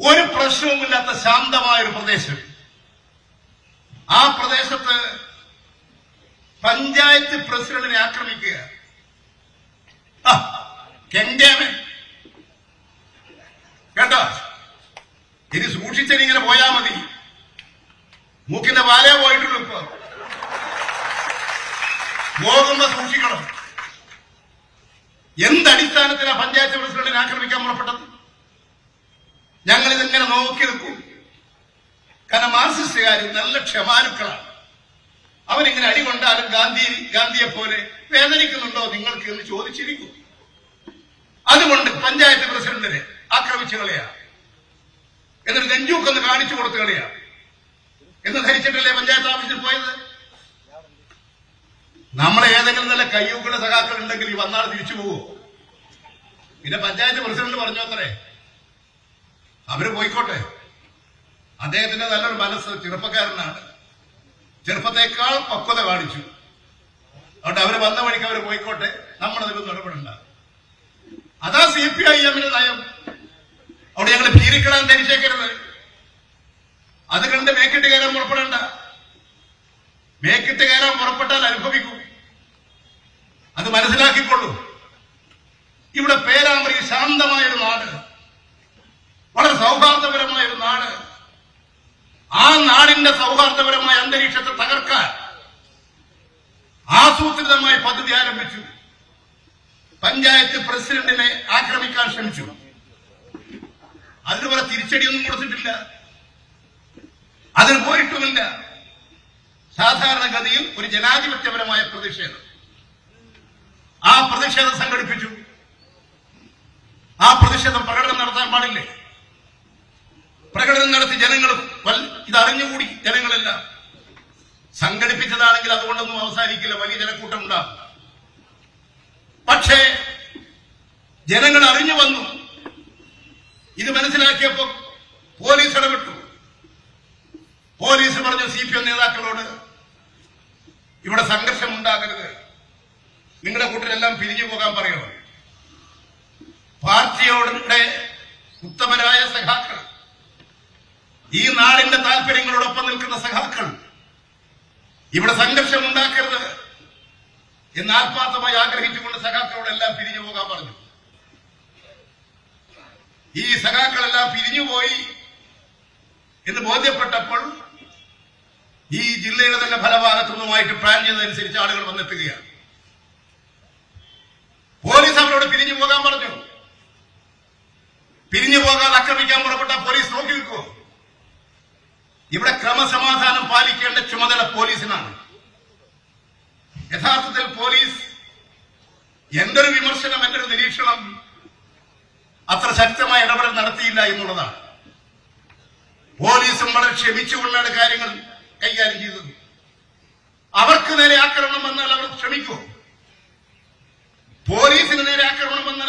ഒരു പ്രശ്നവുമില്ലാത്ത ശാന്തമായ ഒരു പ്രദേശം. ആ പ്രദേശത്ത് പഞ്ചായത്ത് പ്രസിഡന്റിനെ ആക്രമിക്കുക. കെങ്കേമൻ കേട്ടോ? ഇനി സൂക്ഷിച്ചിങ്ങനെ പോയാ മതി. മൂക്കിന്റെ വാലേ പോയിട്ടുള്ളൂ ഇപ്പൊ. പോകുമ്പോ സൂക്ഷിക്കണം. എന്തടിസ്ഥാനത്തിലാ പഞ്ചായത്ത് പ്രസിഡന്റിനെ ആക്രമിക്കാൻ പുറപ്പെട്ടത്? ഞങ്ങൾ ഇതിങ്ങനെ നോക്കി നിൽക്കും കാരണം മാർസിസ്റ്റുകാർ നല്ല ക്ഷമാനുക്കളാണ് അവരിങ്ങനെ അടികൊണ്ടാലും ഗാന്ധി ഗാന്ധിയെ പോലെ വേദനിക്കുന്നുണ്ടോ നിങ്ങൾക്ക് എന്ന് ചോദിച്ചിരിക്കും. അതുകൊണ്ട് പഞ്ചായത്ത് പ്രസിഡന്റിനെ ആക്രമിച്ചു കളയാ എന്നിട്ട് നെഞ്ചൂക്കൊന്ന് കാണിച്ചു കൊടുത്തു കളയാ എന്ന് ധരിച്ചിട്ടല്ലേ പഞ്ചായത്ത് ഓഫീസിൽ പോയത്? നമ്മളെ ഏതെങ്കിലും നല്ല കയ്യൂക്കുള്ള സഖാക്കൾ ഉണ്ടെങ്കിൽ ഈ വന്നാൾ തിരിച്ചു പോവോ? പിന്നെ പഞ്ചായത്ത് പ്രസിഡന്റ് പറഞ്ഞു അത്രേ? അവർ പോയിക്കോട്ടെ. അദ്ദേഹത്തിന്റെ നല്ലൊരു മനസ്സ് ചെറുപ്പക്കാരനാണ്. ചെറുപ്പത്തേക്കാൾ പക്വത കാണിച്ചു. അതുകൊണ്ട് അവർ വന്ന വഴിക്ക് അവർ പോയിക്കോട്ടെ. നമ്മൾ അതിലൊന്നും ഇടപെടണ്ട. അതാ സി പി ഐ എമ്മിന്റെ നയം. അവിടെ ഞങ്ങൾ ഭീരിക്കിടാൻ ധരിച്ചേക്കരുത്. അത് കണ്ട് മേക്കിട്ട് കയറാൻ പുറപ്പെടേണ്ട. മേക്കിട്ട് കയറാൻ പുറപ്പെട്ടാൽ അനുഭവിക്കും. അത് മനസ്സിലാക്കിക്കൊള്ളൂ. ഇവിടെ പേരാമ്പ്രി ശാന്തമായൊരു നാട്. വളരെ സൗഹാർദ്ദപരമായ ഒരു നാട്. ആ നാടിന്റെ സൗഹാർദ്ദപരമായ അന്തരീക്ഷത്തെ തകർക്കാൻ ആസൂത്രിതമായ പദ്ധതി ആരംഭിച്ചു. പഞ്ചായത്ത് പ്രസിഡന്റിനെ ആക്രമിക്കാൻ ശ്രമിച്ചു. അതിന് പോലെ തിരിച്ചടിയൊന്നും കൊടുത്തിട്ടില്ല. അതിന് പോയിട്ടുമില്ല. സാധാരണഗതിയിൽ ഒരു ജനാധിപത്യപരമായ പ്രതിഷേധം. ആ പ്രതിഷേധം സംഘടിപ്പിച്ചു. ആ പ്രതിഷേധം പ്രകടനം നടത്താൻ പാടില്ലേ? പ്രകടനം നടത്തി ജനങ്ങൾ ഇതറിഞ്ഞുകൂടി ജനങ്ങളെല്ലാം. സംഘടിപ്പിച്ചതാണെങ്കിൽ അതുകൊണ്ടൊന്നും അവസാനിക്കില്ല വലിയ ജനക്കൂട്ടം ഉണ്ടാകും പക്ഷേ ജനങ്ങൾ അറിഞ്ഞു വന്നു. ഇത് മനസ്സിലാക്കിയപ്പോ പോലീസ് ഇടപെട്ടു. പോലീസ് പറഞ്ഞു സി പി എം നേതാക്കളോട് ഇവിടെ സംഘർഷം ഉണ്ടാകരുത് നിങ്ങളുടെ കൂട്ടരെല്ലാം പിരിഞ്ഞു പോകാൻ പറയണം. പാർട്ടിയോടെ ഉത്തമരായ സഖാക്കൾ ഈ നാടിന്റെ താല്പര്യങ്ങളോടൊപ്പം നിൽക്കുന്ന സഖാക്കൾ ഇവിടെ സംഘർഷം ഉണ്ടാക്കരുത് എന്ന് ആത്മാർത്ഥമായി ആഗ്രഹിച്ചുകൊണ്ട് സഖാക്കളോടെല്ലാം പിരിഞ്ഞു പോകാൻ പറഞ്ഞു. ഈ സഖാക്കളെല്ലാം പിരിഞ്ഞുപോയി എന്ന് ബോധ്യപ്പെട്ടപ്പോൾ ഈ ജില്ലയുടെ തന്നെ ഫലഭാഗത്തു നിന്നുമായിട്ട് പ്ലാൻ ചെയ്തതനുസരിച്ച് ആളുകൾ വന്നെത്തുകയാണ്. പോലീസ് അവരോട് പിരിഞ്ഞു പോകാൻ പറഞ്ഞു. പിരിഞ്ഞു പോകാതെ ആക്രമിക്കാൻ പുറപ്പെട്ട പോലീസ് നോക്കി നിൽക്കുമോ ഇവിടെ ക്രമസമാധാനം പാലിക്കേണ്ട ചുമതല പോലീസിനാണ്. യഥാർത്ഥത്തിൽ പോലീസ് എന്റെ ഒരു വിമർശനം എന്റെ ഒരു നിരീക്ഷണം അത്ര ശക്തമായ ഇടപെടൽ നടത്തിയില്ല എന്നുള്ളതാണ്. പോലീസും വളരെ ക്ഷമിച്ചുകൊണ്ടാണ് കാര്യങ്ങൾ കൈകാര്യം ചെയ്തത്. അവർക്ക് നേരെ ആക്രമണം വന്നാൽ അവർ ക്ഷമിക്കും. പോലീസിന് നേരെ ആക്രമണം വന്നാൽ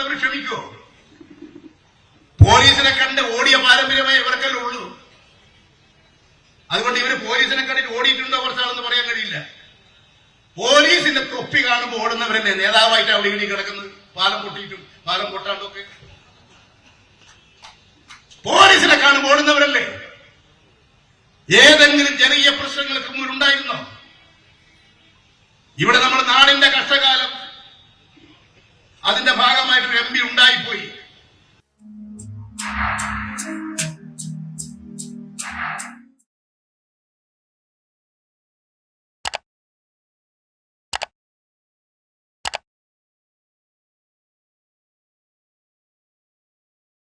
പോലീസിന്റെ തൊപ്പി കാണുമ്പോൾ ഓടുന്നവരല്ലേ നേതാവായിട്ട് അവിടെ ഇടി കിടക്കുന്നത്? പാലം പൊട്ടിയിട്ടും പാലം പൊട്ടാണ്ടും ഒക്കെ പോലീസിനെ കാണുമ്പോൾ ഓടുന്നവരല്ലേ? ഏതെങ്കിലും ജനകീയ പ്രശ്നങ്ങൾക്ക് മുന്നിലുണ്ടായിരുന്നോ? ഇവിടെ നമ്മുടെ നാടിന്റെ കഷ്ടകാലം അതിന്റെ ഭാഗം